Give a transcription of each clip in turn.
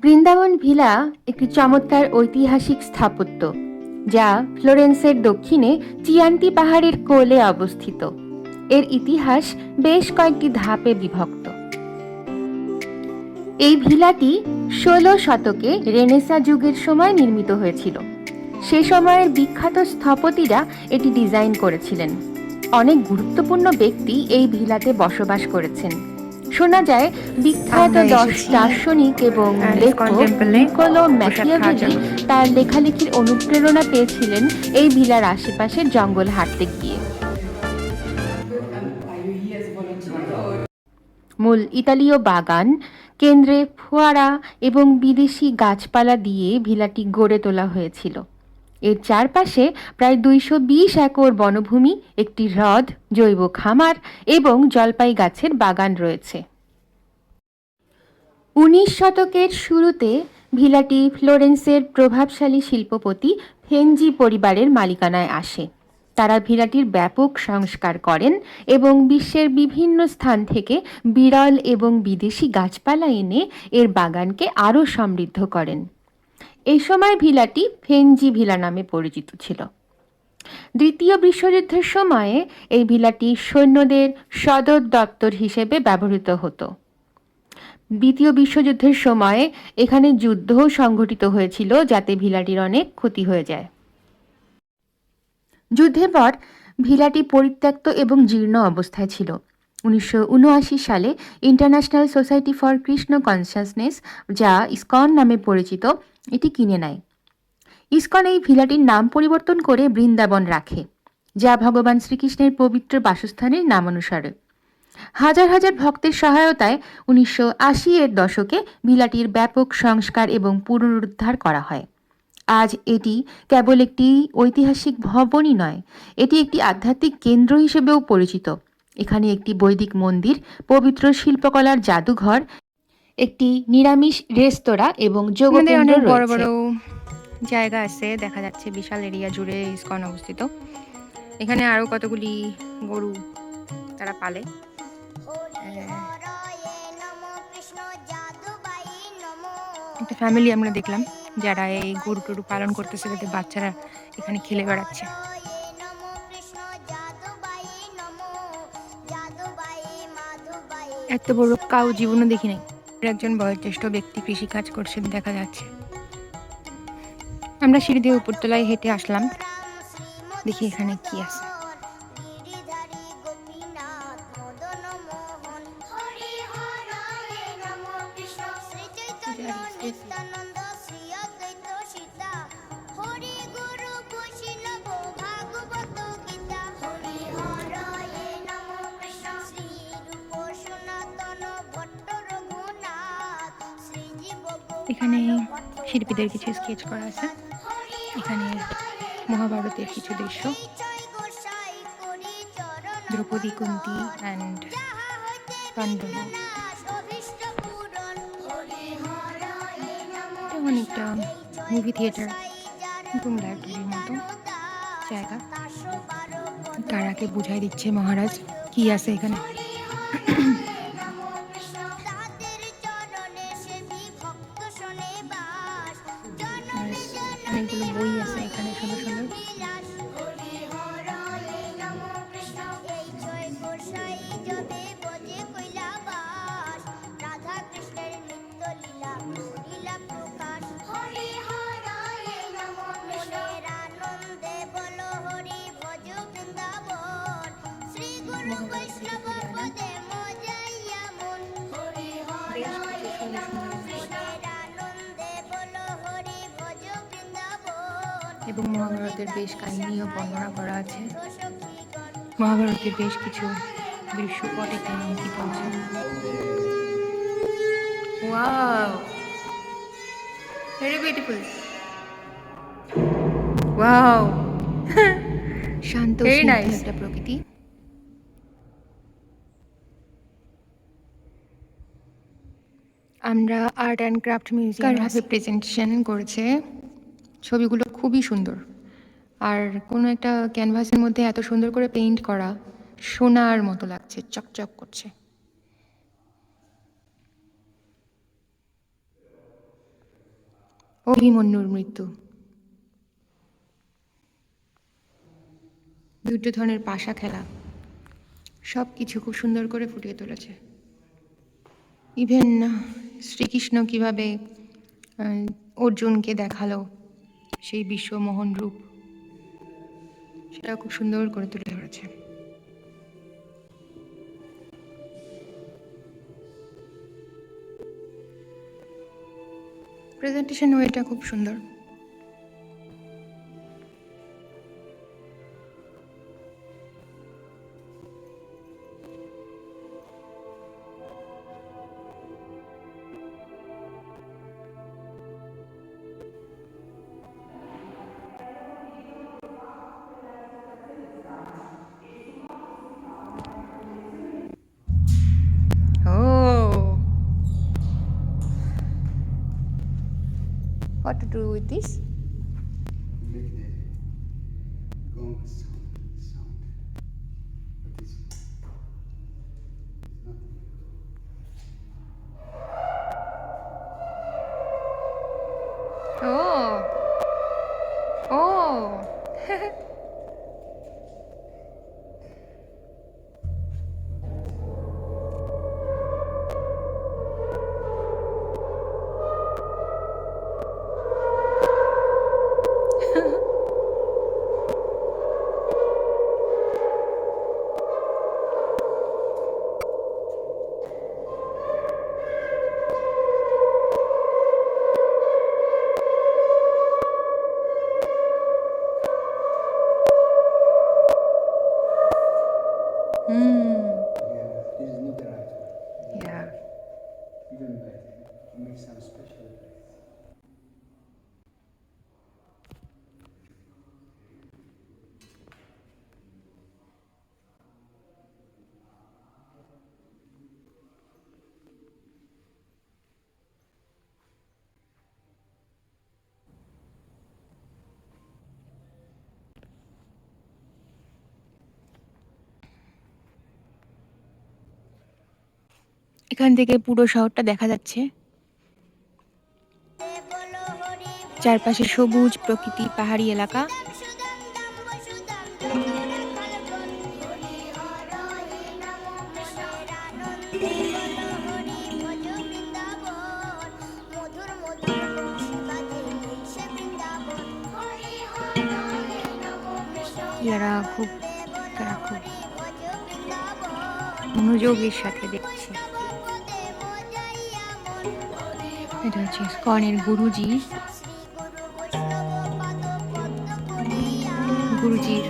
Vrindavan villa একটি চমৎকার ঐতিহাসিক স্থাপত্য, যা ফ্লোরেন্সের দক্ষিণে চিয়ান্তি পাহাড়ের কোলে অবস্থিত। এর ইতিহাস বেশ কয়েকটি ধাপে বিভক্ত। এই ভিলাটি ষোলো শতকে রেনেসা যুগের সময় নির্মিত হয়েছিল। সে সময়ের বিখ্যাত স্থপতিরা এটি ডিজাইন করেছিলেন। অনেক গুরুত্বপূর্ণ ব্যক্তি এই ভিলাতে বসবাস করেছেন। শোনা যায় বিখ্যাত দশ দার্শনিক এবং লেখক নিকোলো ম্যাকিয়াভেলি তার লেখালেখির অনুপ্রেরণা পেয়েছিলেন এই ভিলার আশেপাশের জঙ্গল হাঁটতে গিয়ে। মূল ইতালীয় বাগান কেন্দ্রে ফোয়ারা এবং বিদেশি গাছপালা দিয়ে ভিলাটি গড়ে তোলা হয়েছিল। এর চারপাশে প্রায় দুইশো বিশ একর বনভূমি, একটি হ্রদ, জৈব খামার এবং জলপাই গাছের বাগান রয়েছে। উনিশ শতকের শুরুতে ভিলাটি ফ্লোরেন্সের প্রভাবশালী শিল্পপতি ফেনজি পরিবারের মালিকানায় আসে। তারা ভিলাটির ব্যাপক সংস্কার করেন এবং বিশ্বের বিভিন্ন স্থান থেকে বিরল এবং বিদেশি গাছপালা এনে এর বাগানকে আরও সমৃদ্ধ করেন। এই সময় ভিলাটি ফেনজি ভিলা নামে পরিচিত ছিল। দ্বিতীয় বিশ্বযুদ্ধের সময়ে এই ভিলাটি সৈন্যদের সদর দপ্তর হিসেবে ব্যবহৃত হতো। দ্বিতীয় বিশ্বযুদ্ধের সময়ে এখানে যুদ্ধও সংঘটিত হয়েছিল, যাতে ভিলাটির অনেক ক্ষতি হয়ে যায়। যুদ্ধের পর ভিলাটি পরিত্যক্ত এবং জীর্ণ অবস্থায় ছিল। উনিশশো উনআশি সালে international society for Krishna consciousness, যা ইসকন নামে পরিচিত এটি কিনে নেয়। ইসকন এই ভিলাটির নাম পরিবর্তন করে বৃন্দাবন রাখে, যা ভগবান শ্রীকৃষ্ণের পবিত্র বাসস্থানের নাম অনুসারে হাজার হাজার ভক্তের সহায়তায় উনিশশো আশি এর দশকে ভিলাটির ব্যাপক সংস্কার এবং পুনরুদ্ধার করা হয়। আজ এটি কেবল একটি ঐতিহাসিক ভবনই নয়, এটি একটি আধ্যাত্মিক কেন্দ্র হিসেবেও পরিচিত। এখানে একটি বৈদিক মন্দির, পবিত্র শিল্পকলার জাদুঘর একটি নিরামিষ রেস্তোরাঁ এবং যোগ আমাদের অনেক বড় বড় জায়গা আছে দেখা যাচ্ছে বিশাল এরিয়া জুড়ে ইসকন অবস্থিত। এখানে আরও কতগুলি গরু তারা পালে। একটা ফ্যামিলি আমরা দেখলাম যারা এই গরু টরু পালন করতেছে তাদের বাচ্চারা এখানে খেলে বেড়াচ্ছে। এত বড় কাউ জীবনও দেখি নাই। একজন বয়োজ্যেষ্ঠ ব্যক্তি কৃষিকাজ করছেন, দেখা যাচ্ছে। আমরা সিঁড়ি দিয়ে উপরতলায় হেঁটে আসলাম। দেখি এখানে কি আছে। এখানে শিল্পীদের কিছু স্কেচ করা আছে। এখানে মহাভারতের কিছু দৃশ্য। দ্রৌপদী কুন্তি অ্যান্ড পাণ্ডব। অনেকটা মুভি থিয়েটার রুম লাইব্রেরির মতো জায়গা। কারাকে বুঝাই দিচ্ছে মহারাজ, কি আছে এখানে? অনেকগুলো বই আছে এখানে সুন্দর সুন্দর মহাভারতের কাহিনী কাহিনীও বর্ণনা করা আছে। মহাভারতের বেশ কিছু দৃশ্যপট এখানে অঙ্কিত আছে ওয়াও! Very beautiful wow! শান্ত একটা প্রকৃতি। আমরা art and craft museum presentation করেছে। ছবিগুলো খুবই সুন্দর। আর কোনো একটা ক্যানভাসের মধ্যে এত সুন্দর করে পেইন্ট করা সোনার মতো লাগছে, চকচক করছে। অভিমন্যুর মৃত্যু। দুর্যোধনের পাশা খেলা। সব কিছু খুব সুন্দর করে ফুটিয়ে তুলেছে। ইভেন শ্রীকৃষ্ণ কীভাবে অর্জুনকে দেখাল সেই বিশ্বমোহন রূপ। সেটা খুব সুন্দর করে তুলে ধরেছে। প্রেজেন্টেশন ওয়েটা খুব সুন্দর। This? make the gong sound. sound. But not. Oh. Oh. Mm. এখান থেকে পুরো শহরটা দেখা যাচ্ছে। চারপাশে সবুজ প্রকৃতি, পাহাড়ি এলাকা। এরা খুব খুব মনোযোগের সাথে দেখছে। এটা হচ্ছে স্কনের গুরুজি। গুরুজির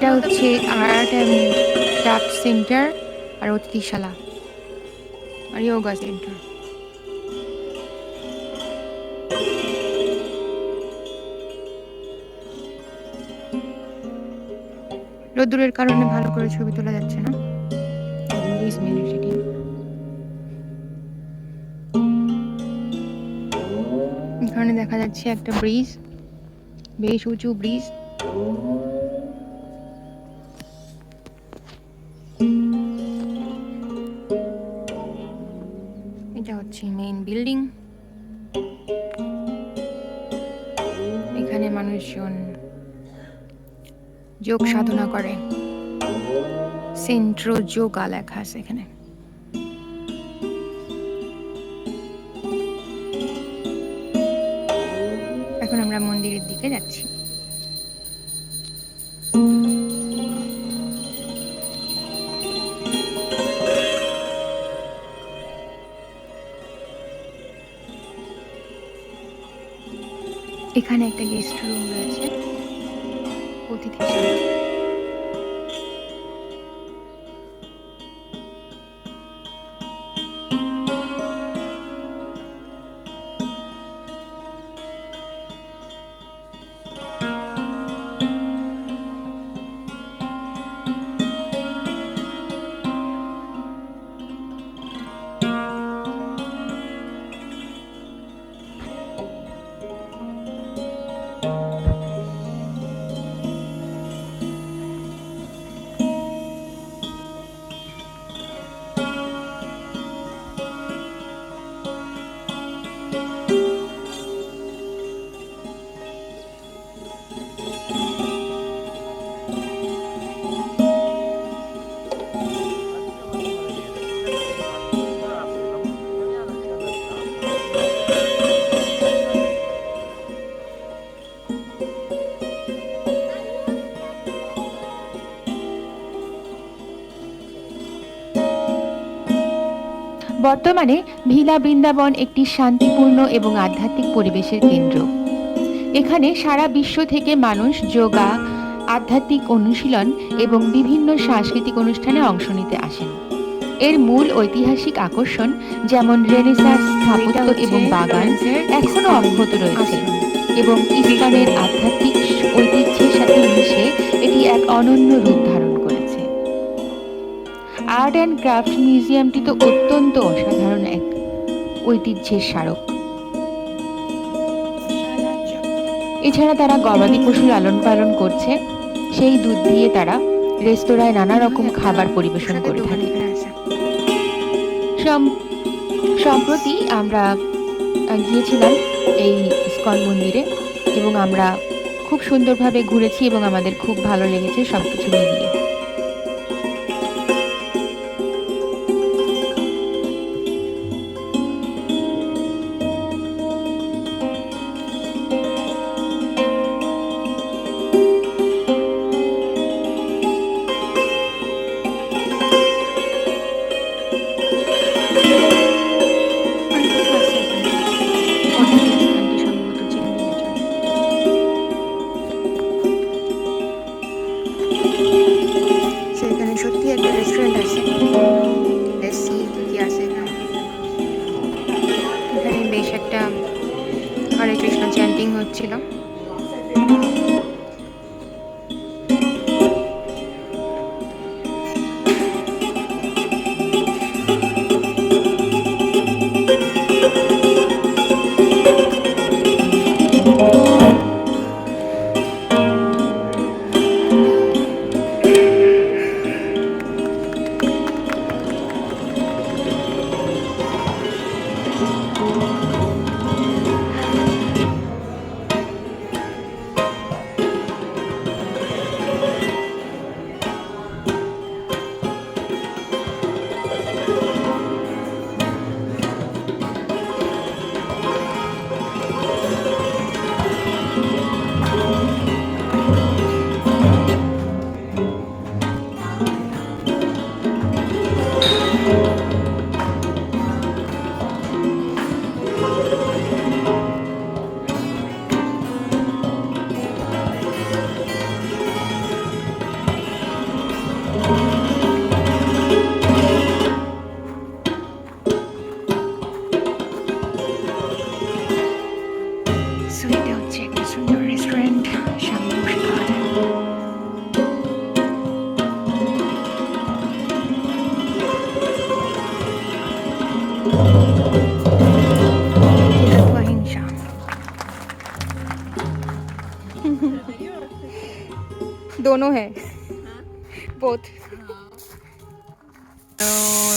এটা হচ্ছে আর্ট অ্যান্ড ক্রাফট সেন্টার আর অতিথিশালা আর ইয়োগা সেন্টার। রোদ্দুরের কারণে ভালো করে ছবি তোলা যাচ্ছে না. এখানে দেখা যাচ্ছে একটা ব্রিজ, বেশ উঁচু ব্রিজ। বিল্ডিং এখানে মানুষজন যোগ সাধনা করে। সেন্ট্রো যোগা লেখা আছে এখানে। এখন আমরা মন্দিরের দিকে যাচ্ছি। এখানে একটা গেস্ট রুম রয়েছে। অতিথিশালা বর্তমানে ভিলা বৃন্দাবন একটি শান্তিপূর্ণ এবং আধ্যাত্মিক পরিবেশের কেন্দ্র। এখানে সারা বিশ্ব থেকে মানুষ যোগা, আধ্যাত্মিক অনুশীলন এবং বিভিন্ন সাংস্কৃতিক অনুষ্ঠানে অংশ নিতে আসেন। এর মূল ঐতিহাসিক আকর্ষণ যেমন রেনেসাঁস স্থাপত্য এবং বাগান এখনও অব্যাহত রয়েছে এবং ইসলামের আধ্যাত্মিক ঐতিহ্যের সাথে মিশে এটি এক অনন্য রূপ ধারণ আর্ট অ্যান্ড ক্রাফট মিউজিয়ামটি তো অত্যন্ত অসাধারণ এক ঐতিহ্যের স্মারক। এছাড়া তারা গবাদি পশু লালন পালন করছে। সেই দুধ দিয়ে তারা রেস্তোরাঁয় নানা রকম খাবার পরিবেশন করে থাকে। সম- সম্প্রতি আমরা গিয়েছিলাম এই ইস্কন মন্দিরে এবং আমরা খুব সুন্দরভাবে ঘুরেছি এবং আমাদের খুব ভালো লেগেছে সব কিছু মিলিয়ে। একটা হরে কৃষ্ণ চ্যান্টিং হচ্ছিল। दोनों है। बोथ हाँ। हाँ। तो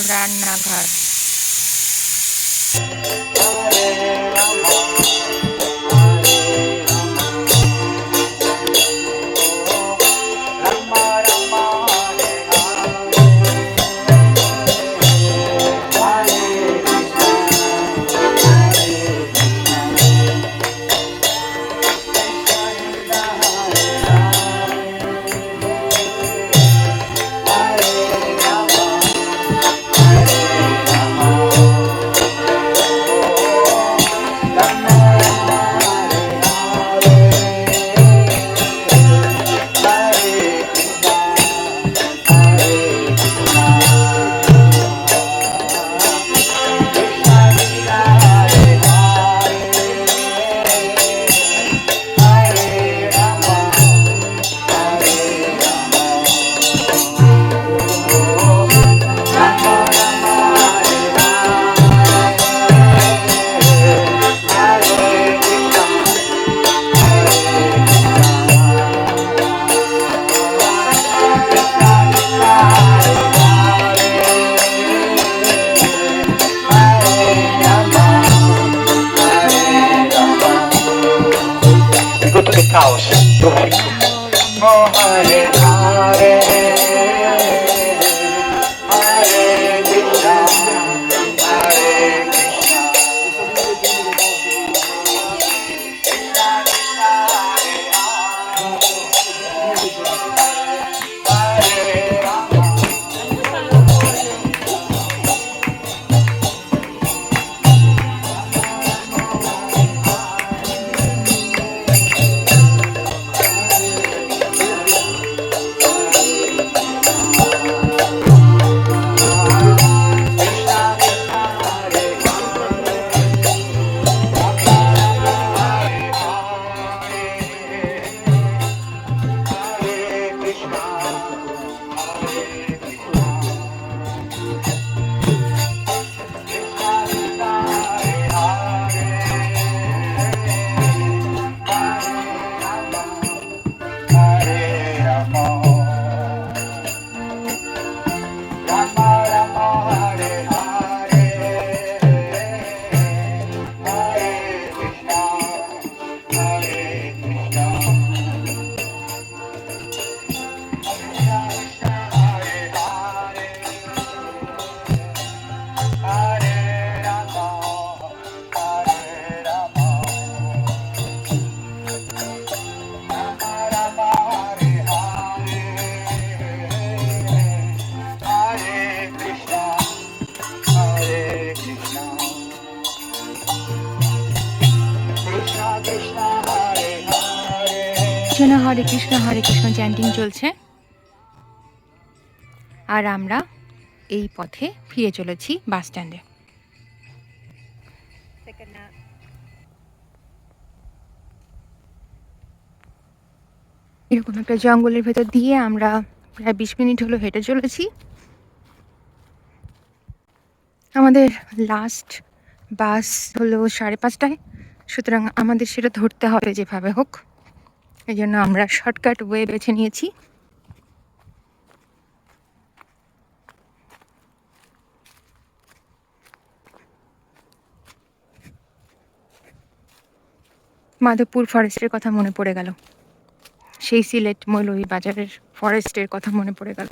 रान्नाघर Hare. Hare চ্যান্টিং চলছে। আর আমরা এই পথে ফিরে চলেছি বাস স্ট্যান্ডে। এরকম একটা জঙ্গলের ভেতর দিয়ে আমরা প্রায় বিশ মিনিট হলো হেঁটে চলেছি। আমাদের লাস্ট বাস হলো সাড়ে পাঁচটায়। সুতরাং আমাদের সেটা ধরতে হবে যেভাবে হোক। এই জন্য আমরা শর্টকাট ওয়ে বেছে নিয়েছি। মাধবপুর ফরেস্টের কথা মনে পড়ে গেল। সেই সিলেট মৌলভী বাজারের ফরেস্টের কথা মনে পড়ে গেল।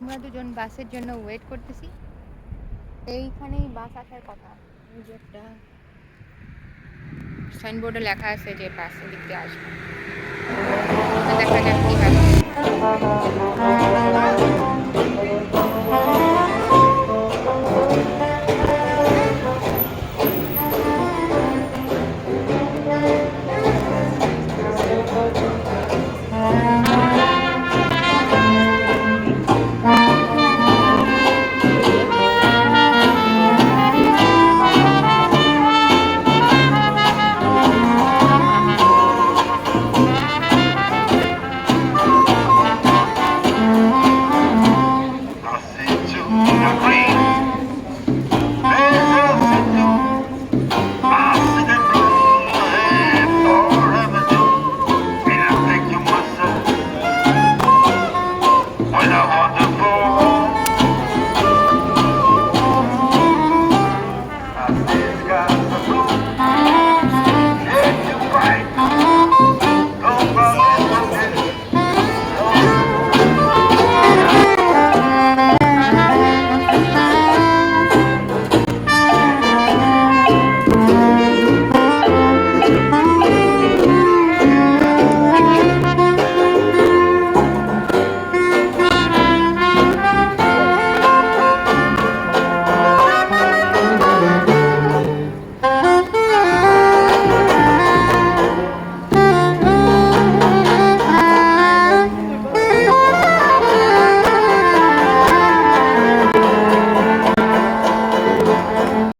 আমরা দুজন বাসের জন্য ওয়েট করতেছি। এইখানেই বাস আসার কথা। একটা সাইনবোর্ডে লেখা আছে যে পাশের দিক দিয়ে আসবে দেখা যাক কী